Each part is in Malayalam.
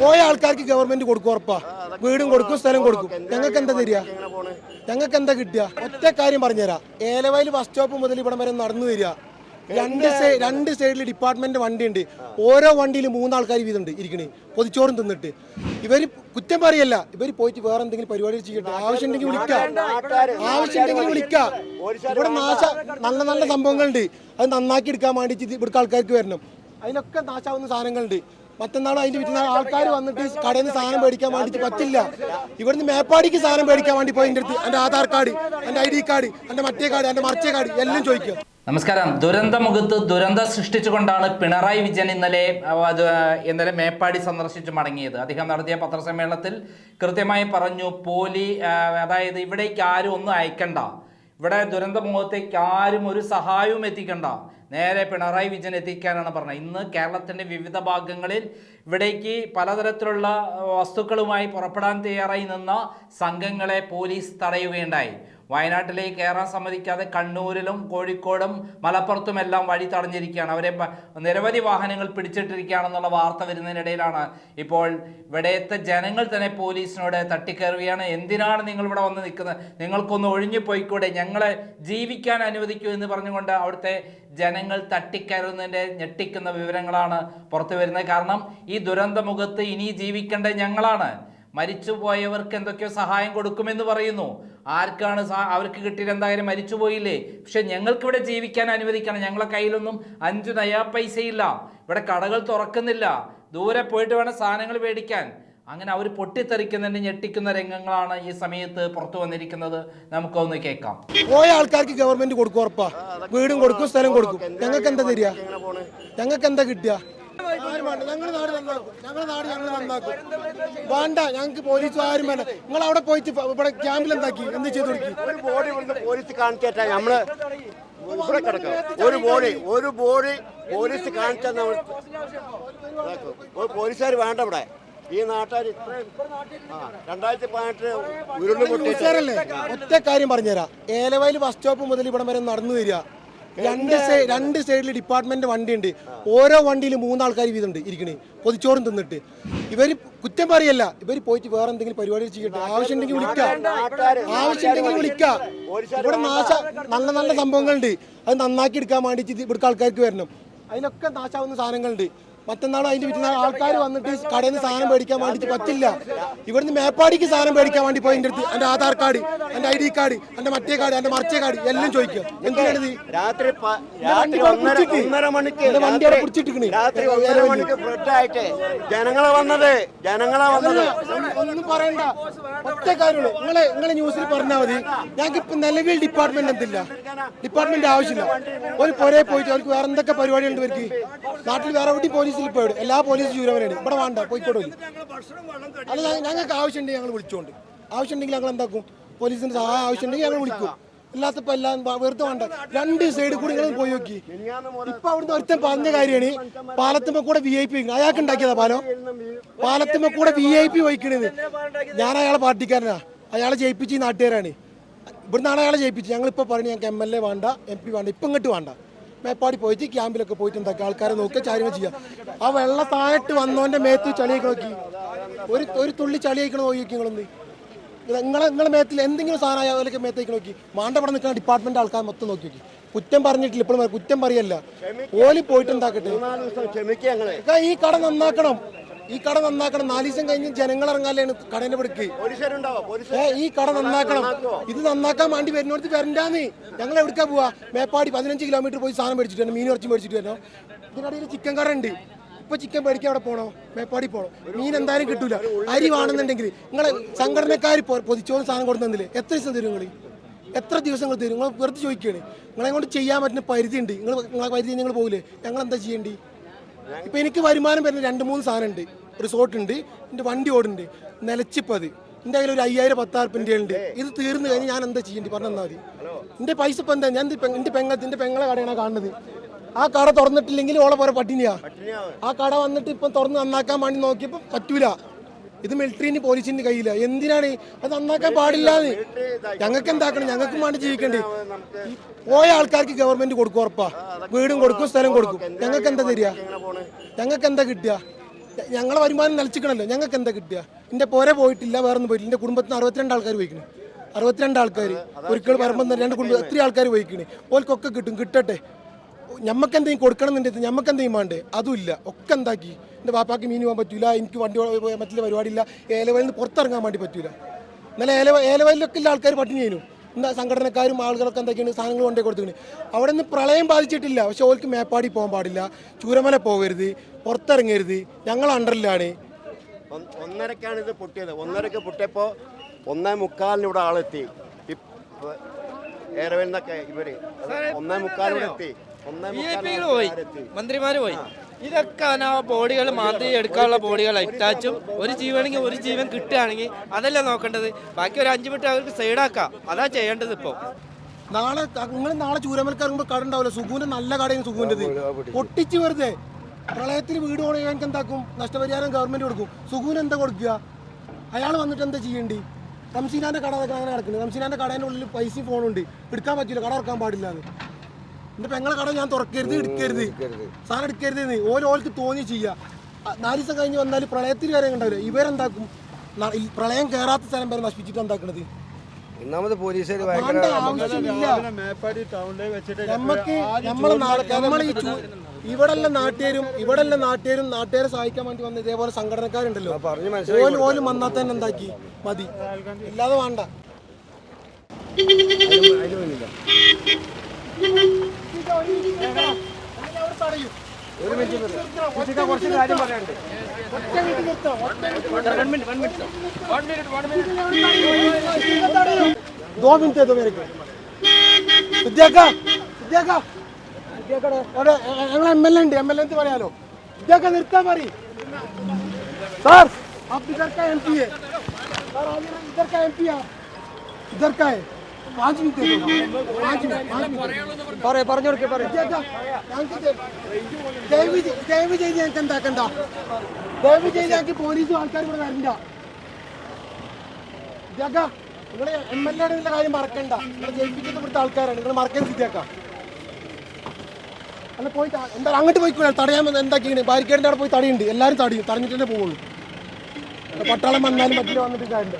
പോയ ആൾക്കാർക്ക് ഗവൺമെന്റ് കൊടുക്കും ഉറപ്പാ. വീടും കൊടുക്കും സ്ഥലം കൊടുക്കും. ഞങ്ങൾക്ക് എന്താ തരിക? ഞങ്ങൾക്ക് എന്താ കിട്ടുക? ഒറ്റ കാര്യം പറഞ്ഞുതരാം. ഏലവയൽ ബസ് സ്റ്റോപ്പ് മുതൽ ഇവിടം വരെ നടന്നു തരിക രണ്ട് സൈഡ് രണ്ട് സൈഡിൽ ഡിപ്പാർട്ട്മെന്റ് വണ്ടി ഉണ്ട് ഓരോ വണ്ടിയിൽ മൂന്നാൾക്കാർ വീതമുണ്ട് ഇരിക്കണേ. പൊതിച്ചോറും തിന്നിട്ട്. ഇവർ കുറ്റം പറയല്ല. ഇവർ പോയിട്ട് വേറെ എന്തെങ്കിലും പരിപാടി ചെയ്യട്ടെ. ആവശ്യമുണ്ടെങ്കിൽ വിളിക്കാം. ആവശ്യമുണ്ടെങ്കിൽ വിളിക്കാം. ഇവിടെ നാശ നല്ല നല്ല സംഭവങ്ങളുണ്ട്. അത് നന്നാക്കി എടുക്കാൻ വേണ്ടിയിട്ട് ഇവിടുത്തെ ആൾക്കാർക്ക് വരണം. അതിനൊക്കെ നാശാവുന്ന സാധനങ്ങളുണ്ട്. മറ്റന്നാൾ അതിന്റെ വീട്ടിൽ ആൾക്കാർ വന്നിട്ട് കടയിൽ നിന്ന് സാധനം മേടിക്കാൻ വേണ്ടിയിട്ട് പറ്റില്ല. ഇവിടുന്ന് മേപ്പാടിക്ക് സാധനം മേടിക്കാൻ വേണ്ടി പോയി എന്റെ അടുത്ത് എന്റെ ആധാർ കാർഡ് എന്റെ ഐ ഡി കാർഡ് എന്റെ മറ്റേ കാർഡ് എന്റെ മറിച്ചേ കാർഡ് എല്ലാം ചോദിക്കും. നമസ്കാരം. ദുരന്ത മുഖത്ത് ദുരന്തം സൃഷ്ടിച്ചുകൊണ്ടാണ് പിണറായി വിജയൻ ഇന്നലെ ഇന്നലെ മേപ്പാടി സന്ദർശിച്ച് മടങ്ങിയത്. അദ്ദേഹം നടത്തിയ പത്രസമ്മേളനത്തിൽ കൃത്യമായി പറഞ്ഞു പോലി അതായത് ഇവിടേക്ക് ആരും ഒന്നും അയക്കണ്ട. ഇവിടെ ദുരന്ത മുഖത്തേക്ക് ആരും ഒരു സഹായവും എത്തിക്കണ്ട. നേരെ പിണറായി വിജയൻ എത്തിക്കാനാണ് പറഞ്ഞത്. ഇന്ന് കേരളത്തിന്റെ വിവിധ ഭാഗങ്ങളിൽ ഇവിടേക്ക് പലതരത്തിലുള്ള വസ്തുക്കളുമായി പുറപ്പെടാൻ തയ്യാറായി നിന്ന സംഘങ്ങളെ പോലീസ് തടയുകയുണ്ടായി. വയനാട്ടിലേക്ക് കയറാൻ സമ്മതിക്കാതെ കണ്ണൂരിലും കോഴിക്കോടും മലപ്പുറത്തും എല്ലാം വഴി തടഞ്ഞിരിക്കുകയാണ്. അവരെ നിരവധി വാഹനങ്ങൾ പിടിച്ചിട്ടിരിക്കുകയാണെന്നുള്ള വാർത്ത വരുന്നതിനിടയിലാണ്. ഇപ്പോൾ ഇവിടത്തെ ജനങ്ങൾ തന്നെ പോലീസിനോട് തട്ടിക്കയറുകയാണ്. എന്തിനാണ് നിങ്ങൾ ഇവിടെ വന്ന് നിൽക്കുന്നത്? നിങ്ങൾക്കൊന്ന് ഒഴിഞ്ഞു പോയിക്കൂടെ? ഞങ്ങളെ ജീവിക്കാൻ അനുവദിക്കൂ എന്ന് പറഞ്ഞുകൊണ്ട് അവിടുത്തെ ജനങ്ങൾ തട്ടിക്കയറുന്നതിന്റെ ഞെട്ടിക്കുന്ന വിവരങ്ങളാണ് പുറത്തു വരുന്നത്. കാരണം ഈ ദുരന്തമുഖത്ത് ഇനി ജീവിക്കേണ്ടത് ഞങ്ങളാണ്. മരിച്ചുപോയവർക്ക് എന്തൊക്കെയോ സഹായം കൊടുക്കുമെന്ന് പറയുന്നു. ആർക്കാണ് അവർക്ക് കിട്ടിയത് എന്തായാലും മരിച്ചുപോയില്ലേ? പക്ഷെ ഞങ്ങൾക്കിവിടെ ജീവിക്കാൻ അനുവദിക്കണം. ഞങ്ങളെ കയ്യിലൊന്നും അഞ്ചു നയാ പൈസയില്ല. ഇവിടെ കടകൾ തുറക്കുന്നില്ല. ദൂരെ പോയിട്ട് വേണം സാധനങ്ങൾ മേടിക്കാൻ. അങ്ങനെ അവർ പൊട്ടിത്തെറിക്കുന്നതിന് ഞെട്ടിക്കുന്ന രംഗങ്ങളാണ് ഈ സമയത്ത് പുറത്തു വന്നിരിക്കുന്നത്. നമുക്കൊന്ന് കേൾക്കാം. പോയ ആൾക്കാർക്ക് ഗവൺമെന്റ് കൊടുക്കും ഉറപ്പാ. വീടും കൊടുക്കും സ്ഥലം കൊടുക്കും. ഞങ്ങൾക്ക് എന്താ തരിക? ഞങ്ങൾക്ക് എന്താ കിട്ടുക? ആരും വേണ്ട ഞങ്ങൾ നാട് നന്നാക്കും. ഞങ്ങളുടെ നാട് ഞങ്ങൾ നന്നാക്കും. വേണ്ട ഞങ്ങൾക്ക് പോലീസ് ആരും വേണ്ട. നിങ്ങൾ അവിടെ പോയിട്ട് ഇവിടെ ക്യാമ്പിൽ എന്താക്കി? എന്ത് ചെയ്തു ഒരു ബോഡി ഇവിടുന്ന് പോലീസ് കാണിച്ചാ നമ്മൾ ഇവിടെ കിടക്കാം. ഒരു ബോഡി ഒരു ബോഡി പോലീസ് കാണിച്ചാൽ നമ്മൾ പോലീസുകാർ വേണ്ട ഇവിടെ. ഈ നാട്ടുകാർ ഇത്രയും രണ്ടായിരത്തി പതിനെട്ട് ഉരുൾ ന്യൂസുകാരല്ലേ ഒറ്റ കാര്യം പറഞ്ഞുതരാം. ഏലവയൽ ബസ് സ്റ്റോപ്പ് മുതൽ ഇവിടം വരെ നടന്നു വരിക. രണ്ട് സൈഡ് രണ്ട് സൈഡിൽ ഡിപ്പാർട്ട്മെന്റ് വണ്ടിയുണ്ട്. ഓരോ വണ്ടിയിലും മൂന്നാൾക്കാർ വീതമുണ്ട് ഇരിക്കണേ. പൊതിച്ചോറും തിന്നിട്ട്. ഇവർ കുറ്റം പറയല്ല. ഇവർ പോയിട്ട് വേറെ എന്തെങ്കിലും പരിപാടി ചെയ്യട്ടെ. ആവശ്യമുണ്ടെങ്കിൽ വിളിക്കാം. ആവശ്യമുണ്ടെങ്കിൽ വിളിക്കാം. ഇവിടെ നാശ നല്ല നല്ല സംഭവങ്ങളുണ്ട്. അത് നന്നാക്കി എടുക്കാൻ വേണ്ടിയിട്ട് ഇവിടുത്തെ ആൾക്കാർക്ക് വരണം. അതിനൊക്കെ നാശാവുന്ന സാധനങ്ങളുണ്ട്. മറ്റന്നാൾ അതിന്റെ വിറ്റുന്ന ആൾക്കാർ വന്നിട്ട് കടയിൽ നിന്ന് സാധനം മേടിക്കാൻ വേണ്ടിയിട്ട് പറ്റില്ല. ഇവിടുന്ന് മേപ്പാടിക്ക് സാധനം മേടിക്കാൻ വേണ്ടി പോയി എന്റെ അടുത്ത്. എന്റെ ആധാർ കാർഡ് എന്റെ ഐ ഡി കാർഡ് എന്റെ മറ്റേ കാർഡ് എന്റെ മറിച്ചേ കാർഡ് എല്ലാം ചോദിക്കും. എന്തിനാണിത് രാത്രി വണ്ടി അവിടെ ജനങ്ങളെ വന്നത് ജനങ്ങളെ വന്നത്. ഒന്നും- പറയണ്ട. ഒറ്റ കാര്യമുള്ളൂ. നിങ്ങളെ നിങ്ങളെ ന്യൂസിൽ പറഞ്ഞാൽ മതി. ഞങ്ങൾക്ക് ഇപ്പൊ നിലവിൽ ഡിപ്പാർട്ട്മെന്റ് എന്തില്ല? ഡിപ്പാർട്ട്മെന്റ് ആവശ്യമില്ല. ഒരു പുരയെ പോയിട്ട് അവർക്ക് വേറെ എന്തൊക്കെ പരിപാടിയുണ്ട് ഇവർക്ക്? നാട്ടിൽ വേറെ എവിടെ പോലീസിൽ പോയിട്ട് എല്ലാ പോലീസ് ചൂരവനാണ് ഇവിടെ വേണ്ട പോയിക്കോട്ട് അല്ല ഞങ്ങൾക്ക് ആവശ്യമുണ്ടെങ്കിൽ ഞങ്ങൾ വിളിച്ചോണ്ട്. ആവശ്യമുണ്ടെങ്കിൽ ഞങ്ങൾ എന്താക്കും? പോലീസിന്റെ സഹായം ആവശ്യമുണ്ടെങ്കിൽ ഞങ്ങൾ വിളിക്കും. ഇല്ലാത്തപ്പോ എല്ലാം വെറുതെ വേണ്ട. രണ്ട് സൈഡിൽ കൂടി നിങ്ങൾ പോയി നോക്കി. ഇപ്പൊ അവിടുന്ന് ഒരുത്തൻ പറഞ്ഞ കാര്യമാണ് പാലത്തുമ്മ കൂടെ വി ഐ പി അയാൾക്ക് ഉണ്ടാക്കിയതാ പാലം. പാലത്തുമ്മ കൂടെ വി ഐ പി വഹിക്കണത് ഞാൻ അയാളെ പാർട്ടിക്കാരനാ. അയാളെ ജയിപ്പിച്ച് നാട്ടുകാരാണ്. ഇവിടുന്നാണ് അയാളെ ജയിപ്പിച്ച് ഞങ്ങൾ ഇപ്പൊ പറഞ്ഞു ഞങ്ങൾക്ക് എം എൽ എ വേണ്ട എം പി വേണ്ട. ഇപ്പം ഇങ്ങോട്ട് വേണ്ട. മേപ്പാടി പോയിട്ട് ക്യാമ്പിലൊക്കെ പോയിട്ട് എന്താക്കി ആൾക്കാരെ നോക്കുക കാര്യങ്ങൾ ചെയ്യാം. ആ വെള്ള താഴെട്ട് വന്നോന്റെ മേത്ത് ചളിയൊക്കെ നോക്കി. ഒരു ഒരു തുള്ളി ചളിയൊക്കെ നോക്കി നിങ്ങളൊന്ന്. നിങ്ങളെ നിങ്ങളെ മേത്തിൽ എന്തെങ്കിലും സാധനമായ അതിലൊക്കെ മേത്തേക്ക് നോക്കി. മാണ്ടപ്പടം നിൽക്കുന്ന ഡിപ്പാർട്ട്മെന്റ് ആൾക്കാർ മൊത്തം നോക്കി നോക്കി. കുറ്റം പറഞ്ഞിട്ടില്ല. ഇപ്പോഴും കുറ്റം പറയല്ല. ഓലി പോയിട്ട് എന്താക്കട്ടെ? ഈ കട നന്നാക്കണം. ഈ കട നന്നാക്കണം. നാല് ദിവസം കഴിഞ്ഞ് ജനങ്ങൾ ഇറങ്ങാനാണ് കടേന്റെ പിടിക്ക് ഏ ഈ കട നന്നാക്കണം. ഇത് നന്നാക്കാൻ വേണ്ടി വരുന്നോടത്ത് വരണ്ടാന്ന്. ഞങ്ങൾ എവിടേക്കാ പോവാ? മേപ്പാടി പതിനഞ്ച് കിലോമീറ്റർ പോയി സാധനം മേടിച്ചിട്ട് വരണം. മീൻ ഇറച്ചി മേടിച്ചിട്ട് വരണം. ഇതിനിടയിൽ ചിക്കൻ കട ഉണ്ട്. ഇപ്പൊ ചിക്കൻ മേടിക്കാൻ അവിടെ പോണോ? മേപ്പാടി പോണോ? മീൻ എന്തായാലും കിട്ടൂല. അരി വേണമെന്നുണ്ടെങ്കിൽ നിങ്ങളെ സംഘടനക്കാർ പൊതിച്ചോറും സാധനം കൊടുത്തന്നില്ലേ എത്ര ദിവസം തരും നിങ്ങൾ എത്ര ദിവസങ്ങൾ തരും? നിങ്ങൾ വെറുതെ ചോദിക്കുകയാണ് നിങ്ങളെ കൊണ്ട് ചെയ്യാൻ പറ്റുന്ന പരിധി ഉണ്ട് നിങ്ങൾ നിങ്ങളെ പരിധി നിങ്ങൾ പോകില്ലേ ഞങ്ങൾ എന്താ ചെയ്യേണ്ടി? ഇപ്പൊ എനിക്ക് വരുമാനം വരുന്ന രണ്ട് മൂന്ന് സാധനം ഉണ്ട്. റിസോർട്ട് ഉണ്ട് എന്റെ വണ്ടി ഓടുണ്ട് നിലച്ചിപ്പത് എന്റെ കയ്യിൽ ഒരു അയ്യായിരം പത്തായിരം ഉണ്ട്. ഇത് തീർന്നു കഴിഞ്ഞാൽ ഞാൻ എന്താ ചെയ്യേണ്ടി? പറഞ്ഞു തന്നാൽ മതി. എന്റെ പൈസ ഇപ്പം എന്താ? ഞാൻ എന്റെ പെങ്ങത്ത് എന്റെ പെങ്ങളെ കടയാണ് കാണുന്നത്. ആ കട തുറന്നിട്ടില്ലെങ്കിൽ ഓളെ പോലെ പട്ടിണിയാ. ആ കട വന്നിട്ട് ഇപ്പം തുറന്ന് നന്നാക്കാൻ വേണ്ടി നോക്കിയപ്പോൾ പറ്റൂല. ഇത് മിലിറ്ററിന് പോലീസിന്റെ കയ്യില്ല എന്തിനാണ്? അത് നന്നാക്കാൻ പാടില്ലാന്ന്. ഞങ്ങൾക്ക് എന്താക്കണം? ഞങ്ങൾക്കും വേണ്ടി ജീവിക്കണ്ടേ. പോയ ആൾക്കാർക്ക് ഗവൺമെന്റ് കൊടുക്കും ഉറപ്പാ. വീടും കൊടുക്കും സ്ഥലം കൊടുക്കും. ഞങ്ങൾക്ക് എന്താ തരിക? ഞങ്ങൾക്ക് എന്താ കിട്ടുക? ഞങ്ങളെ വരുമാനം നിലച്ചിക്കണല്ലോ ഞങ്ങൾക്ക് എന്താ കിട്ടുക? എന്റെ പോരെ പോയിട്ടില്ല വേറെ ഒന്നും പോയിട്ടില്ല. എന്റെ കുടുംബത്തിന് അറുപത്തിരണ്ട് ആൾക്കാർ പോയിക്കണ്. അറുപത്തിരണ്ട് ആൾക്കാർ ഒരിക്കൽ പറമ്പ് രണ്ട് കുടുംബം എത്ര ആൾക്കാർ വഹിക്കണേ ഓൽക്കൊക്കെ കിട്ടും. കിട്ടട്ടെ. ഞമ്മക്ക് എന്തെങ്കിലും കൊടുക്കണം എന്നുണ്ടെങ്കിൽ ഞമ്മക്ക് എന്തെങ്കിലും വേണ്ടേ? അതുമില്ല. ഒക്കെ എന്താക്കി? എന്റെ പാപ്പാക്ക് മീൻ പോകാൻ പറ്റില്ല എനിക്ക് വണ്ടി പോകാൻ പറ്റില്ല പരിപാടിയില്ല. ഏലവയിൽ നിന്ന് പുറത്തിറങ്ങാൻ വേണ്ടി പറ്റൂല. ഇന്നലെ ഏലവ ഏലവയിലൊക്കെ ഉള്ള ആൾക്കാർ പട്ടിണി ചെയ്യുന്നു എന്താ സംഘടനക്കാരും ആളുകളൊക്കെ എന്തൊക്കെയാണ്? സാധനങ്ങൾ കൊണ്ടേ കൊടുത്തിട്ടുണ്ട് അവിടെ നിന്ന് പ്രളയം ബാധിച്ചിട്ടില്ല. പക്ഷെ ഓൾക്ക് മേപ്പാടി പോകാൻ പാടില്ല. ചൂരമല പോകരുത്. പുറത്തിറങ്ങരുത്. ഞങ്ങൾ അണ്ടറിലാണ്. ഒന്ന് ഒന്നരക്കാണ് ഇത് പൊട്ടിയത്. ഒന്നരക്ക് പൊട്ടിയപ്പോൾ ഒന്നേ മുക്കാലിന് ഇവിടെ ആളെത്തി. ഏറെ വരുന്നൊക്കെ ഇവർ. ഒന്നേ മുക്കാലിവിടെ എത്തി. വി ഐ പികൾ മുക്കാലിന് പോയി. മന്ത്രിമാർ മന്ത്രിമാര് പോയി. ഇതൊക്കെ ആ ബോഡികൾ മാറ്റി എടുക്കാനുള്ള ബോഡികൾ ഇറ്റാച്ചും ഒരു ജീവനെങ്കിൽ ഒരു ജീവൻ കിട്ടുകയാണെങ്കിൽ അതല്ല നോക്കേണ്ടത്? ബാക്കി ഒരു അഞ്ച് മിനിറ്റ് അവർക്ക് സൈഡാക്കാം അതാ ചെയ്യേണ്ടത് ഇപ്പോൾ നാളെ നിങ്ങൾ നാളെ ചൂരമൽക്കാരുമ്പോൾ കട ഉണ്ടാവില്ല സുഖൂന്റെ നല്ല കടയാണ് സുഖൂന്റെ പൊട്ടിച്ചു വെറുതെ പ്രളയത്തിന് വീട് പണിയാൻ എന്താക്കും? നഷ്ടപരിഹാരം ഗവൺമെന്റ് കൊടുക്കും. സുഖൂന് എന്താ കൊടുക്കുക? അയാൾ വന്നിട്ട് എന്താ ചെയ്യേണ്ടി? റംസീനാന്റെ കട അതൊക്കെ അങ്ങനെ നടക്കുന്നത് റംസീനാന്റെ കടേന്റെ ഉള്ളിൽ പൈസയും ഫോണുണ്ട് എടുക്കാൻ പറ്റില്ല. കട ഇറക്കാൻ പാടില്ല എന്റെ പെങ്ങളെ കട ഞാൻ തുറക്കരുത് എടുക്കരുത് സാധനം എടുക്കരുത് നീ ഓരോ ഓൾക്ക് തോന്നി ചെയ്യുക ആ, നാല് ദിവസം കഴിഞ്ഞ് വന്നാൽ പ്രളയത്തിൽ വരെ ഉണ്ടാവില്ല ഇവരെന്താക്കും? പ്രളയം കയറാത്ത സ്ഥലം വരെ നശിപ്പിച്ചിട്ട് എന്താക്കണത്? ഒന്നാമത് പോലീസുകാർ നമ്മക്ക് നമ്മളെ ഇവിടെല്ല നാട്ടുകാരും ഇവിടെല്ല നാട്ടുകാരും നാട്ടുകാരെ സഹായിക്കാൻ വേണ്ടി വന്ന ഇതേപോലെ സംഘടനക്കാരുണ്ടല്ലോ. ഓൽ ഓൽ വന്നാൽ തന്നെ എന്താക്കി? മതി. ഇല്ലാതെ വേണ്ട. ഒരു മിനിറ്റ് കുറച്ച് കാര്യം പറയാനുണ്ട് दो मिनट दे दो मेरे को വിദ്യാക്ക വിദ്യാക്ക വിദ്യാക്കടെ അവിടെ ഞങ്ങൾ എം എൽ എ ഉണ്ട് എം എൽ എ പറയാലോ വിദ്യാക്ക നിർത്താൻ പറ सर आप इधर का एमपी है सर आप इधर का एमपी है इधर का है पाँच मिनट दे दो पाँच मिनट पाँच मिनट പറയാ പറഞ്ഞു കൊടുക്കേ പറയാം വിദ്യാക്ക ഞങ്ങൾക്ക് ദേ- ദയവ് ചെയ്ത് ദയവ് ചെയ്ത് ഞങ്ങൾക്ക് എന്താക്കണ്ട ദയവ് ചെയ്ത് ഞങ്ങൾക്ക് പോലീസും ആൾക്കാരും ഇവിടെ വരണ്ട വിദ്യാക്ക നിങ്ങൾ എം എൽ എയുടെ കാര്യം മറക്കണ്ട നിങ്ങൾ ജയിപ്പിക്കുന്ന ഇവിടുത്തെ ആൾക്കാരാണ് നിങ്ങൾ മറക്കരുത് വിദ്യാക്ക അല്ല പോയി ത- എന്താ അങ്ങോട്ട് പോയിക്കോളാം തടയാൻ വന്ന് എന്താക്കിയാണ് ബാരിക്കേഡിന്റെ അവിടെ പോയി തടയുണ്ട് എല്ലാവരും തടയും തടഞ്ഞിട്ട് തന്നെ പോവുള്ളൂ ഇവിടെ പട്ടാളം വന്നാലും പറ്റില്ല വന്നിട്ട് കാര്യമില്ല.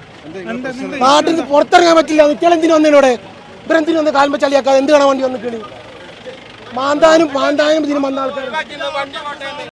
നാട്ടിൽ നിന്ന് പുറത്തിറങ്ങാൻ പറ്റില്ല. നിൽക്കലെന്തിനു വന്നതിനോടെ ഇവരെന്തിനു വന്ന് കാൽമ ചളിയാക്കാതെ? എന്ത് കാണാൻ വേണ്ടി വന്നിട്ടുണ്ട് മാന്താനും മാന്താനും ഇതിന് വന്ന ആൾക്കാർ